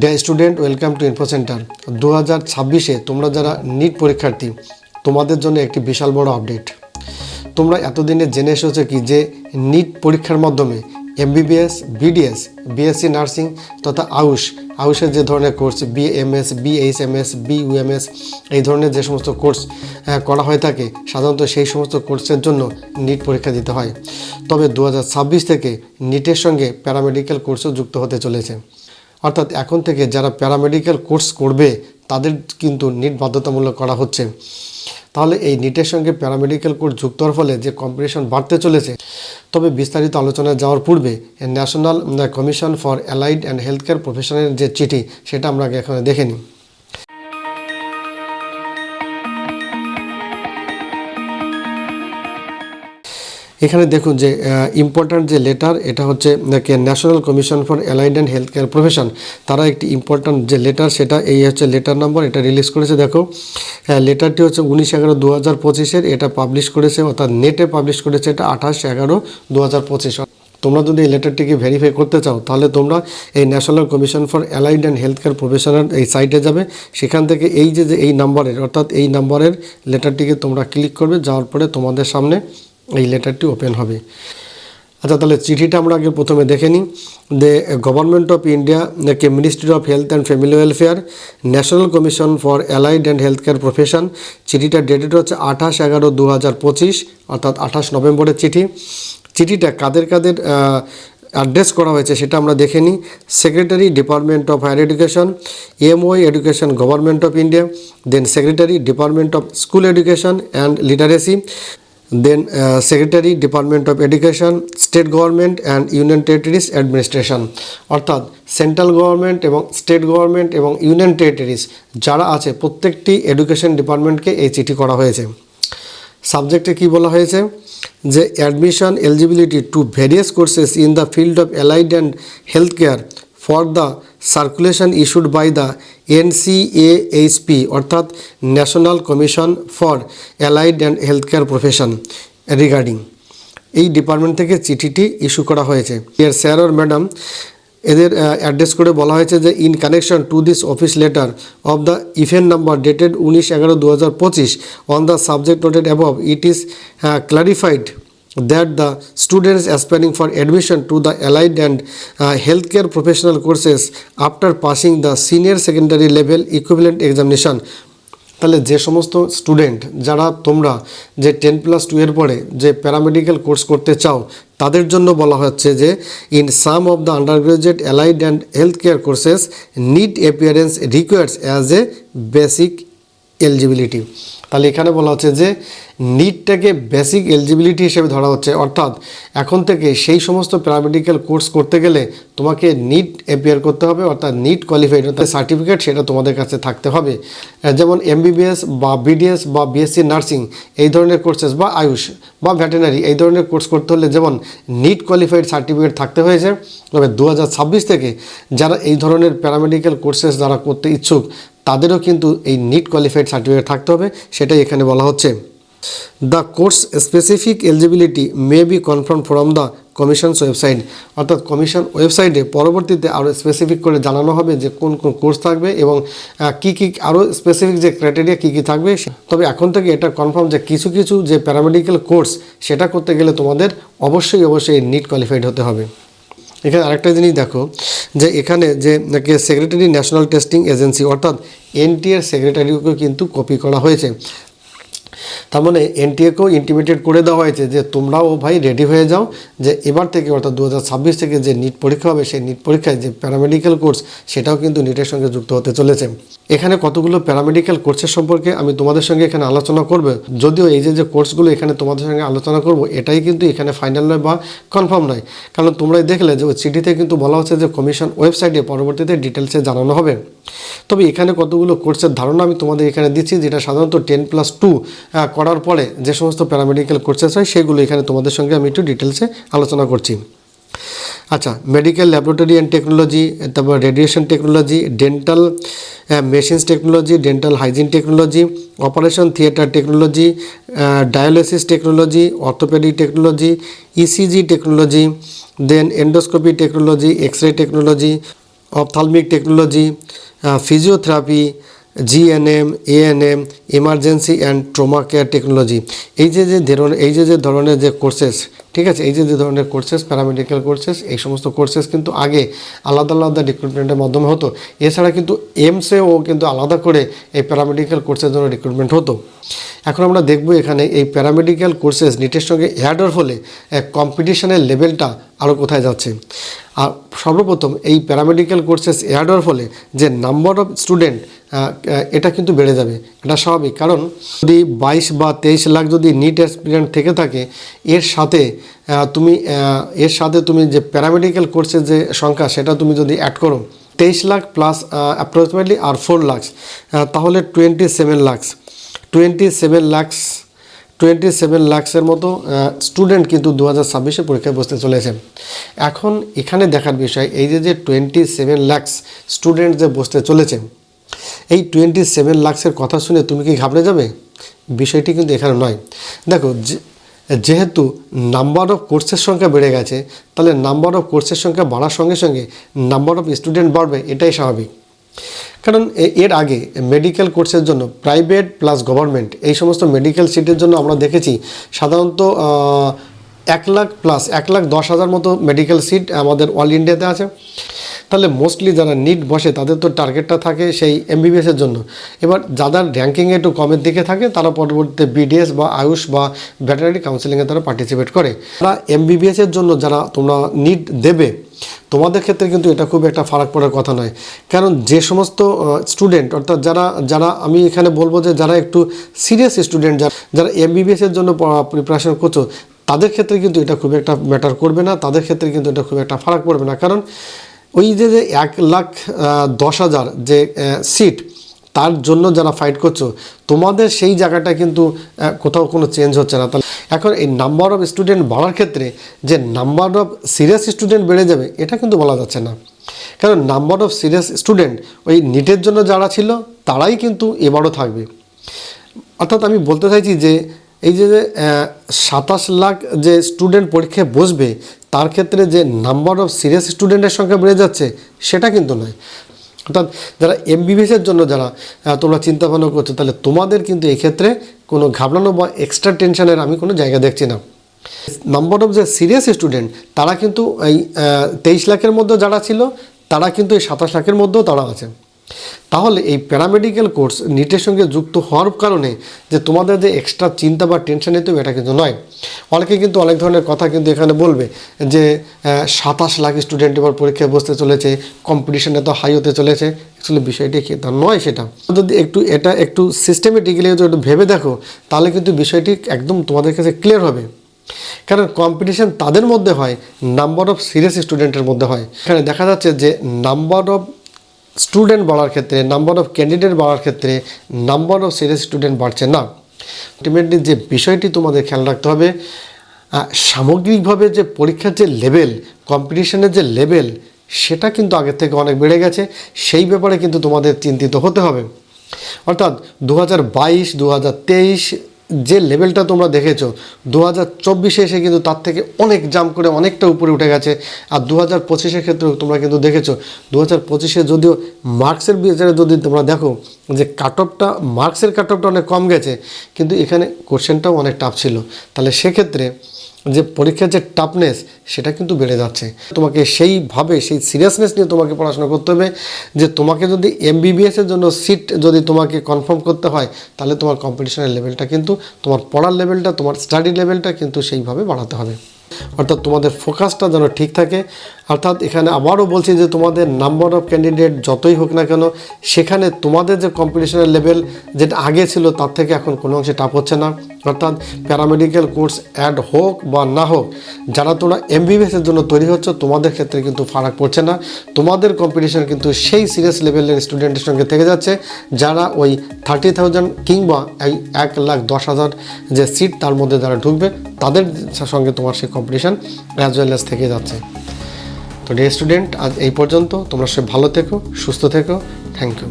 Day student welcome to info center দু হাজার ছাব্বিশে তোমরা যারা নিট পরীক্ষার্থী, তোমাদের জন্য একটি বিশাল বড় আপডেট তোমরা এতদিনে জেনে এসেছ কি যে নিট পরীক্ষার মাধ্যমে এমবিবিএস বিডিএস বিএসসি নার্সিং তথা আউশ আউশের যে ধরনের কোর্স বিএমএস বিএইচএমএস বিইউএমএস এই ধরনের যে সমস্ত কোর্স করা হয়ে থাকে, সাধারণত সেই সমস্ত কোর্সের জন্য নিট পরীক্ষা দিতে হয়। তবে দু হাজার ছাব্বিশ থেকে নিটের সঙ্গে প্যারামেডিক্যাল কোর্সও যুক্ত হতে চলেছে। অর্থাৎ এখন থেকে যারা প্যারামেডিক্যাল কোর্স করবে, তাদের কিন্তু নিট বাধ্যতামূলক করা হচ্ছে। তাহলে এই নিটের সঙ্গে প্যারামেডিক্যাল কোর্স যুক্ত হওয়ার ফলে যে কম্পিটিশন বাড়তে চলেছে, তবে বিস্তারিত আলোচনায় যাওয়ার পূর্বে national commission for allied and health care প্রফেশনের যে চিঠি, সেটা আমরা এখানে দেখে নিই। এখানে দেখুন যে ইম্পর্ট্যান্ট যে লেটার এটা হচ্ছে national commission for allied and health care profession তারা একটি ইম্পর্ট্যান্ট যে লেটার সেটা এই হচ্ছে লেটার নম্বর এটা রিলিজ করেছে, দেখো। হ্যাঁ লেটারটি হচ্ছে উনিশ এগারো দু হাজার পঁচিশের, এটা পাবলিশ করেছে, অর্থাৎ নেটে পাবলিশ করেছে এটা আঠাশ এগারো দু হাজার পঁচিশ। তোমরা যদি এই লেটারটিকে ভেরিফাই করতে চাও, তাহলে তোমরা এই national commission for allied and health care professional এই সাইটে যাবে। সেখান থেকে এই যে এই নাম্বারের অর্থাৎ এই নাম্বারের লেটারটিকে তোমরা ক্লিক করবে, যাওয়ার পরে তোমাদের সামনে এই লেটারটি ওপেন হবে। আচ্ছা তাহলে চিঠিটা আমরা আগে প্রথমে দেখে নিই। The government of India K ministry of health and family welfare national commission for allied and health care profession চিঠিটা ডেটেড হচ্ছে আঠাশ এগারো দু হাজার পঁচিশ, অর্থাৎ আঠাশ নভেম্বরের চিঠি। চিঠিটা কাদের কাদের অ্যাড্রেস করা হয়েছে সেটা আমরা দেখে নিই। Secretary department of higher education MOE education government of India then secretary department of school education and literacy then secretary department of education state government and union territories administration অর্থাৎ সেন্ট্রাল গভর্নমেন্ট এবং state government এবং union territories যারা আছে, প্রত্যেকটি education ডিপার্টমেন্টকে এই চিঠি করা হয়েছে। সাবজেক্টে কি বলা হয়েছে? যে admission eligibility to various courses in the field of allied and health care for the circulation issued by the NCAHP অর্থাৎ national commission for allied and health care profession regarding এই ডিপার্টমেন্ট থেকে চিঠিটি ইস্যু করা হয়েছে। Year sir or madam এদের address করে বলা হয়েছে যে in connection to this office letter of the event number dated উনিশ এগারো দু হাজার পঁচিশ on the subject noted above it is clarified that the students aspiring for admission to the allied and uh, healthcare professional courses after passing the senior secondary level equivalent examination তাহলে যে সমস্ত student যারা তোমরা যে ten plus two এর পরে যে paramedical course করতে চাও তাদের জন্য বলা হচ্ছে যে in some of the undergraduate allied and health care courses NEET appearance requires as a basic eligibility তাহলে এখানে বলা হচ্ছে যে নিটটাকে বেসিক এলিজিবিলিটি হিসেবে ধরা হচ্ছে। অর্থাৎ, এখন থেকে সেই সমস্ত প্যারামেডিক্যাল কোর্স করতে গেলে তোমাকে নিট অ্যাপিয়ার করতে হবে, অর্থাৎ নিট কোয়ালিফাইড অর্থাৎ সার্টিফিকেট সেটা তোমাদের কাছে থাকতে হবে। যেমন এমবিবিএস বা বিডিএস বা বিএসসি নার্সিং এই ধরনের কোর্সেস বা আয়ুষ বা ভেটেনারি এই ধরনের কোর্স করতে হলে যেমন নিট কোয়ালিফাইড সার্টিফিকেট থাকতে হয়েছে। তবে দু হাজার ছাব্বিশ থেকে যারা এই ধরনের প্যারামেডিক্যাল কোর্সেস যারা করতে ইচ্ছুক তাদেরও কিন্তু এই নিট কোয়ালিফাইড সার্টিফিকেট থাকতে হবে। সেটাই এখানে বলা হচ্ছে। The course specific eligibility may be confirm from the commission's website অর্থাৎ কমিশন ওয়েবসাইটে পরবর্তীতে আরও স্পেসিফিক করে জানানো হবে যে কোন কোন কোর্স থাকবে এবং কী কী আরও স্পেসিফিক যে ক্রাইটেরিয়া কী কী থাকবে। তবে এখন থেকে এটা কনফার্ম যে কিছু কিছু যে প্যারামেডিক্যাল কোর্স সেটা করতে গেলে তোমাদের অবশ্যই অবশ্যই নিট কোয়ালিফাইড হতে হবে। এখানে আরেকটা জিনিস দেখো, যে এখানে যে সেক্রেটারি ন্যাশনাল টেস্টিং এজেন্সি অর্থাৎ এনটিএর সেক্রেটারিকে কিন্তু কপি করা হয়েছে। তার মানে এনটিএকেও ইন্টিমেটেড করে দেওয়া হয়েছে যে তোমরাও ভাই রেডি হয়ে যাও, যে এবার থেকে অর্থাৎ দু হাজার ছাব্বিশ থেকে যে নিট পরীক্ষা হবে, সেই নিট পরীক্ষায় যে প্যারামেডিক্যাল কোর্স সেটাও কিন্তু নিটের সঙ্গে যুক্ত হতে চলেছে। এখানে কতগুলো প্যারামেডিক্যাল কোর্সের সম্পর্কে আমি তোমাদের সঙ্গে এখানে আলোচনা করব? যদিও এই যে যে কোর্সগুলো এখানে তোমাদের সঙ্গে আলোচনা করব, এটাই কিন্তু এখানে ফাইনাল নয় বা কনফার্ম নয়। কারণ তোমরাই দেখলে যে ওই চিঠিতে কিন্তু বলা হচ্ছে যে কমিশন ওয়েবসাইটে পরবর্তীতে ডিটেলসে জানানো হবে। তবে এখানে কতগুলো কোর্সের ধারণা আমি তোমাদের এখানে দিচ্ছি, যেটা সাধারণত টেন প্লাস টু করার পরে যে সমস্ত প্যারামেডিক্যাল কোর্সেস হয়, সেগুলো এখানে তোমাদের সঙ্গে আমি একটু ডিটেলসে আলোচনা করছি। আচ্ছা মেডিকেল ল্যাবরেটরি অ্যান্ড টেকনোলজি তারপর radiation technology dental machines technology dental hygiene technology operation theatre technology dialysis technology orthopaedic technology ECG technology then endoscopy technology X ray technology ophthalmic technology physiotherapy GNM ANM emergency and trauma care technology এই যে যে ধরনের, এই যে যে ধরনের যে courses ঠিক আছে, এই যে যে ধরনের কোর্সেস প্যারামেডিক্যাল কোর্সেস এই সমস্ত কোর্সেস কিন্তু আগে আলাদা আলাদা রিক্রুটমেন্টের মাধ্যমে হতো। এছাড়া কিন্তু এমসেও কিন্তু আলাদা করে এই প্যারামেডিক্যাল কোর্সের জন্য রিক্রুটমেন্ট হতো। এখন আমরা দেখব এখানে এই প্যারামেডিক্যাল কোর্সেস নিটের সঙ্গে অ্যাডর ফলে কম্পিটিশনের লেভেলটা আরও কোথায় যাচ্ছে। আর সর্বপ্রথম এই প্যারামেডিক্যাল কোর্সেস অ্যাড হওয়ার ফলে যে নাম্বার অফ স্টুডেন্ট এটা কিন্তু বেড়ে যাবে। এটা স্বাভাবিক। কারণ যদি বাইশ বা তেইশ লাখ যদি নিট অ্যাসপিরেন্ট থেকে থাকে, এর সাথে তুমি এর সাথে তুমি যে প্যারামেডিক্যাল কোর্সের যে সংখ্যা, সেটা তুমি যদি অ্যাড করো, তেইশ লাখ প্লাস অ্যাপ্রক্সিমেটলি আর ফোর লাখস তাহলে twenty seven lakhs twenty seven lakhs twenty seven লাখসের মতো স্টুডেন্ট কিন্তু দু হাজার ছাব্বিশে পরীক্ষায় বসতে চলেছে। এখন এখানে দেখার বিষয়, এই যে যে টোয়েন্টি সেভেন লাখস স্টুডেন্ট যে বসতে চলেছে, এই টোয়েন্টি সেভেন লাখসের কথা শুনে তুমি কি ঘাবড়ে যাবে? বিষয়টি কিন্তু এখানে নয়। দেখো যেহেতু নাম্বার অফ কোর্সের সংখ্যা বেড়ে গেছে, তাহলে নাম্বার অফ কোর্সের সংখ্যা বাড়ার সঙ্গে সঙ্গে নাম্বার অফ স্টুডেন্ট বাড়বে, এটাই স্বাভাবিক। কারণ এর আগে মেডিকেল কোর্সের জন্য প্রাইভেট প্লাস গভর্নমেন্ট এই সমস্ত মেডিকেল সিটের জন্য আমরা দেখেছি সাধারণত এক লাখ প্লাস এক লাখ দশ হাজার মতো মেডিকেল সিট আমাদের অল ইন্ডিয়াতে আছে। তাহলে মোস্টলি যারা নিট বসে তাদের তো টার্গেটটা থাকে সেই এমবিবিএসের জন্য। এবার যাদের র্যাঙ্কিংয়ে একটু কমের দিকে থাকে, তারা পরবর্তীতে বিডিএস বা আয়ুষ বা ভেটেনারি কাউন্সিলিংয়ে তারা পার্টিসিপেট করে। তারা এমবিবিএসের জন্য যারা তোমরা নিট দেবে, তোমাদের ক্ষেত্রে কিন্তু এটা খুব একটা ফারাক পড়ার কথা নয়। কারণ যে সমস্ত স্টুডেন্ট অর্থাৎ যারা যারা আমি এখানে বলব যে যারা একটু সিরিয়াস স্টুডেন্ট যারা যারা এমবিবিএসের জন্য প্রিপারেশন করছ, তাদের ক্ষেত্রে কিন্তু এটা খুব একটা ম্যাটার করবে না, তাদের ক্ষেত্রে কিন্তু এটা খুব একটা ফারাক পড়বে না। কারণ ওই যে যে এক লাখ দশ হাজার যে সিট তার জন্য যারা ফাইট করছ, তোমাদের সেই জায়গাটা কিন্তু কোথাও কোনো চেঞ্জ হচ্ছে না। তাহলে এখন এই নাম্বার অফ স্টুডেন্ট বাড়ার ক্ষেত্রে যে নাম্বার অফ সিরিয়াস স্টুডেন্ট বেড়ে যাবে, এটা কিন্তু বলা যাচ্ছে না। কারণ নাম্বার অফ সিরিয়াস স্টুডেন্ট ওই নিটের জন্য যারা ছিল, তারাই কিন্তু এবারও থাকবে। অর্থাৎ আমি বলতে চাইছি যে এই যে সাতাশ লাখ যে স্টুডেন্ট পরীক্ষায় বসবে, তার ক্ষেত্রে যে নাম্বার অফ সিরিয়াস স্টুডেন্টের সংখ্যা বেড়ে যাচ্ছে, সেটা কিন্তু নয়। অর্থাৎ যারা এমবিবিএসের জন্য যারা তোমরা চিন্তা ভাবনা করছ, তাহলে তোমাদের কিন্তু এক্ষেত্রে কোনো ঘাবড়ানো বা এক্সট্রা টেনশনের আমি কোনো জায়গা দেখছি না। নাম্বার অফ যে সিরিয়াস স্টুডেন্ট তারা কিন্তু এই তেইশ লাখের মধ্যে যারা ছিল, তারা কিন্তু এই সাতাশ লাখের মধ্যেও তারা আছে। তাহলে এই প্যারামেডিক্যাল কোর্স নিটের সঙ্গে যুক্ত হওয়ার কারণে যে তোমাদের যে এক্সট্রা চিন্তা বা টেনশন নিতে এটা কিন্তু নয়। অনেকে কিন্তু অনেক ধরনের কথা কিন্তু এখানে বলবে যে সাতাশ লাখ স্টুডেন্ট এবার পরীক্ষায় বসতে চলেছে কম্পিটিশন এত হাই হতে চলেছে। অ্যাকচুয়ালি বিষয়টি কি তা নয় সেটা। যদি একটু এটা একটু সিস্টেমেটিক্যালি যদি একটু ভেবে দেখো, তাহলে কিন্তু বিষয়টি একদম তোমাদের কাছে ক্লিয়ার হবে। কারণ কম্পিটিশন তাদের মধ্যে হয় নাম্বার অফ সিরিয়াস স্টুডেন্টের মধ্যে হয়। এখানে দেখা যাচ্ছে যে নাম্বার অফ স্টুডেন্ট বাড়ার ক্ষেত্রে নাম্বার অফ ক্যান্ডিডেট বাড়ার ক্ষেত্রে নাম্বার অফ সিরিয়াস স্টুডেন্ট বাড়ছে না। আলটিমেটলি যে বিষয়টি তোমাদের খেয়াল রাখতে হবে সামগ্রিকভাবে যে পরীক্ষার যে লেভেল কম্পিটিশনের যে লেভেল সেটা কিন্তু আগের থেকে অনেক বেড়ে গেছে। সেই ব্যাপারে কিন্তু তোমাদের চিন্তিত হতে হবে। অর্থাৎ দু হাজার বাইশ দু হাজার তেইশ যে লেভেলটা তোমরা দেখেছ দু হাজার চব্বিশে এসে কিন্তু তার থেকে অনেক জাম করে অনেকটা উপরে উঠে গেছে। আর দু হাজার পঁচিশের ক্ষেত্রে তোমরা কিন্তু দেখেছ দু হাজার পঁচিশে যদিও মার্কসের বিচারে যদি তোমরা দেখো যে কাট অফটা মার্কসের কাট অফটা অনেক কম গেছে, কিন্তু এখানে কোশ্চেনটাও অনেক টাফ ছিল। তাহলে সেক্ষেত্রে যে পরীক্ষার যে টাফনেস সেটা কিন্তু বেড়ে যাচ্ছে। তোমাকে সেইভাবে, সেই সিরিয়াসনেস নিয়ে তোমাকে পড়াশোনা করতে হবে যে তোমাকে যদি এমবিবিএসের জন্য সিট যদি তোমাকে কনফার্ম করতে হয়, তাহলে তোমার কম্পিটিশনের লেভেলটা কিন্তু, তোমার পড়ার লেভেলটা তোমার স্টাডি লেভেলটা কিন্তু সেইভাবে বাড়াতে হবে। অর্থাৎ তোমাদের ফোকাসটা যেন ঠিক থাকে অর্থাৎ এখানে আবারও বলছি যে তোমাদের নাম্বার অফ ক্যান্ডিডেট যতই হোক না কেন, সেখানে তোমাদের যে কম্পিটিশনের লেভেল যেটা আগে ছিল, তার থেকে এখন কোনো অংশে টাপ হচ্ছে না। অর্থাৎ প্যারামেডিক্যাল কোর্স অ্যাড হোক বা না হোক যারা তোমরা এমবিবিএসের জন্য তৈরি হচ্ছে, তোমাদের ক্ষেত্রে কিন্তু ফারাক পড়ছে না। তোমাদের কম্পিটিশন কিন্তু সেই সিরিয়াস লেভেলের স্টুডেন্টের সঙ্গে থেকে যাচ্ছে, যারা ওই থার্টি থাউজেন্ড কিংবা এই এক লাখ দশ হাজার যে সিট তার মধ্যে যারা ঢুকবে, তাদের সঙ্গে তোমার সেই কম্পিটিশন অ্যাজ ওয়েল অ্যাজ থেকে যাচ্ছে। তো ডে স্টুডেন্ট আজ এই পর্যন্ত। তোমরা সব ভালো থেকো সুস্থ থেকো। Thank you